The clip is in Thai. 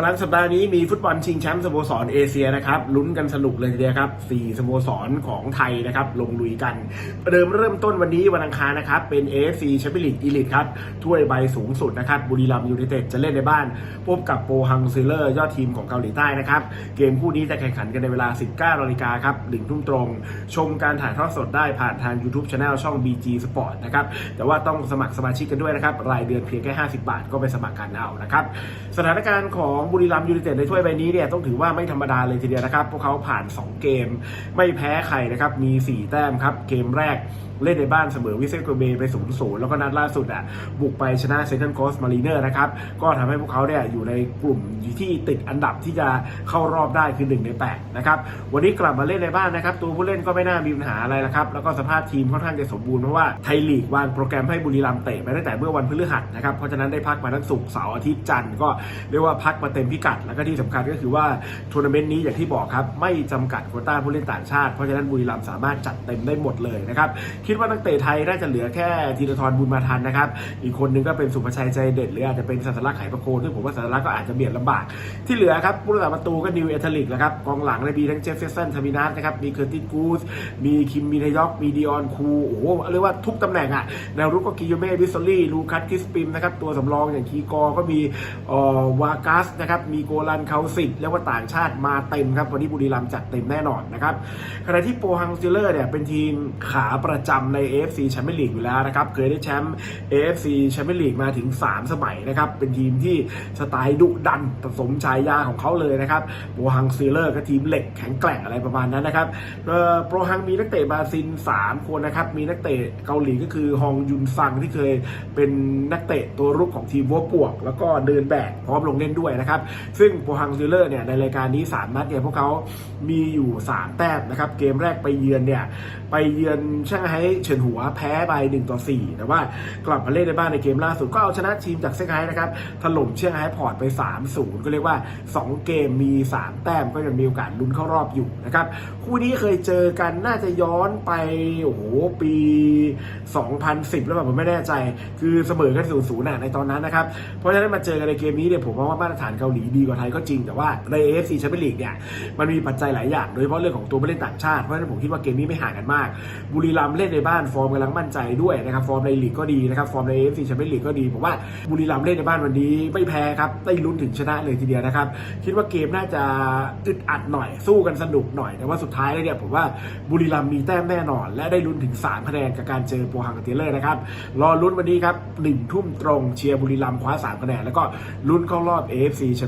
กลางสัปดาห์นี้มีฟุตบอลชิงแชมป์สโมสรเอเชียนะครับลุ้นกันสนุกเลยทีเดียวครับสี่สโมสรของไทยนะครับลงลุยกันประเดิมเริ่มต้นวันนี้วันอังคารนะครับเป็น AFC แชมเปี้ยนลีกอีลิทครับถ้วยใบสูงสุดนะครับบุรีรัมย์ยูไนเต็ดจะเล่นในบ้าน พบกับโปฮังซิลเลอร์ยอดทีมของเกาหลีใต้นะครับเกมคู่นี้จะแข่งขันกันในเวลา 19นาฬิกาครับหนึ่งทุ่มตรง ชมการถ่ายทอดสดได้ผ่านทาง YouTube Channel ช่อง BG Sport นะครับแต่ว่าต้องสมัครสมาชิกกันด้วยนะครับรายเดือนเพียงแค่ 50 บาทก็ไปสมัครกันเอานะครับสถานการณ์ของบุรีรัมยูไนเต็ดในถ้วยใบนี้เนี่ยต้องถือว่าไม่ธรรมดาเลยทีเดียวนะครับ พวกเขาผ่าน 2 เกม ไม่แพ้ใครนะครับ มี 4 แต้มครับ เกมแรกเล่นในบ้านเสมอวิเซโกเบไป0ูนย์แล้วก็นัดล่าสุดอะบุกไปชนะเซนต์คอสมารีเนอร์นะครับ ก็ทำให้พวกเขาเนี่ยอยู่ในกลุ่มที่ติดอันดับที่จะเข้ารอบได้คือ 1 ใน 8 นะครับ วันนี้กลับมาเล่นในบ้านนะครับ ตัวผู้เล่นก็ไม่น่ามีปัญหาอะไรนะครับ แล้วก็สภาพทีมค่อนข้างจะสมบูรณ์เพราะว่าไทยลีกวางโปรแกรมให้บุรีรัมย์เตะไปตั้งแต่เมื่อวันพฤหัสนะครับเพราะฉะนั้นได้พักมาทั้งศุกร์เสาร์อาทิตย์จันทร์ก็เรียกว่าพักมาเต็มพิกัด แล้วก็ที่สำคัญก็คือว่าทัวร์นาเมนต์นี้อย่างที่บอกครับ ไม่จำกัดโควต้าผู้เล่นต่างชาติ เพราะฉะนั้นบุรีรัมย์สามารถจัดเต็มได้หมดเลยนะครับ คิดว่านักเตะไทยน่าจะเหลือแค่ธีรทรบุญมาทันนะครับ อีกคนนึงก็เป็นสุภชัยใจเด็ดหรืออาจจะเป็นสัตลักษณ์ไหประโคนซึ่งผมว่าสัตลักษณ์ก็อาจจะเบียดลำบาก ที่เหลือครับผู้รักษาประตูก็นิวเอทลิกนะครับกองหลังเลยมีทั้งเจฟเฟอร์สันทามินัสนะครับมีเคอร์ติสกูสมีคิมมีนายอกมีดิออนคูโอ้โหเรียกว่าทุกตำแหน่งอะแนวรุกก็กิโยเม่วิสซอลี่ลูคัสคิสปิมนะครับตัวสำรองอย่างคีกอก็มีเอ่อวากัสนะครับมีโกลันเคาสิกเรียกว่าต่างชาติมาเต็มครับวันนี้บุรีรัมย์จัดเต็มแน่นอนนะครับขณะที่โปฮังซิเลอร์เนี่ยเป็นทีมขาประจำใน AFC แชมเปี้ยนลีกอยู่แล้วนะครับเคยได้แชมป์ AFC แชมเปี้ยนลีกมาถึง 3 สมัยนะครับเป็นทีมที่สไตล์ดุดันผสมฉายาของเขาเลยนะครับโปฮังซิเลอร์ก็ทีมเหล็กแข็งแกร่งอะไรประมาณนั้นนะครับโปรฮังมีนักเตะบราซิล3คนนะครับมีนักเตะเกาหลีก็คือฮองยุนซังที่เคยเป็นนักเตะตัวรุกของทีมวัวปวก แล้วก็เดินแบกพร้อมลงเล่นด้วยนะครับซึ่งโปฮังซิลเลอร์เนี่ยในรายการนี้ 3 นัดเนี่ยพวกเขามีอยู่ 3 แต้มนะครับเกมแรกไปเยือนเนี่ยไปเยือนช่างไฮ้เฉินหัวแพ้ไป1ต่อ4แต่ว่ากลับมาเล่นในบ้านในเกมล่าสุดก็เอาชนะทีมจากเซี่ยงไฮ้นะครับถล่มเซี่ยงไฮ้พอร์ตไป 3-0 ก็เรียกว่า 2 เกมมี 3 แต้มก็ยังมีโอกาสลุ้นเข้ารอบอยู่นะครับคู่นี้เคยเจอกันน่าจะย้อนไปโอ้โหปี 2010 แล้วแบบผมไม่แน่ใจ คือเสมอกัน0 0น่ะในตอนนั้นนะครับเพราะฉะนั้นมาเจอกันในเกมนี้เนี่ยผมว่ามาตรฐานเกาหลีดีกว่าไทยก็จริงแต่ว่าใน AFC แชมเปี้ยนลีกเนี่ยมันมีปัจจัยหลายอย่าง โดยเฉพาะเรื่องของตัวผู้เล่นต่างชาติ เพราะฉะนั้นผมคิดว่าเกมนี้ไม่ห่างกันมาก บุรีรัมย์เล่นในบ้านฟอร์มกำลังมั่นใจด้วยนะครับฟอร์มในลีกก็ดีนะครับฟอร์มใน AFC แชมเปี้ยนลีกก็ดีผมว่าบุรีรัมย์เล่นในบ้านวันนี้ไม่แพ้ครับได้ลุ้นถึงชนะเลยทีเดียวนะครับคิดว่าเกมน่าจะอึดอัดหน่อยสู้กันสนุกหน่อยแต่ว่าสุดท้ายแล้วเนี่ยผมว่าบุรีรัมย์มีแต้มแน่นอน และได้ลุ้นถึง3คะแนนกับการเจอโปรฮังกับเทเลอร์นะครับรอลุ้นวันนี้ครับหนึ่งทุ่มตรงเชียร์บุรีรัมย์คว้า3คะแนนแล้วก็ลุ้นเข้ารอบ AFC แช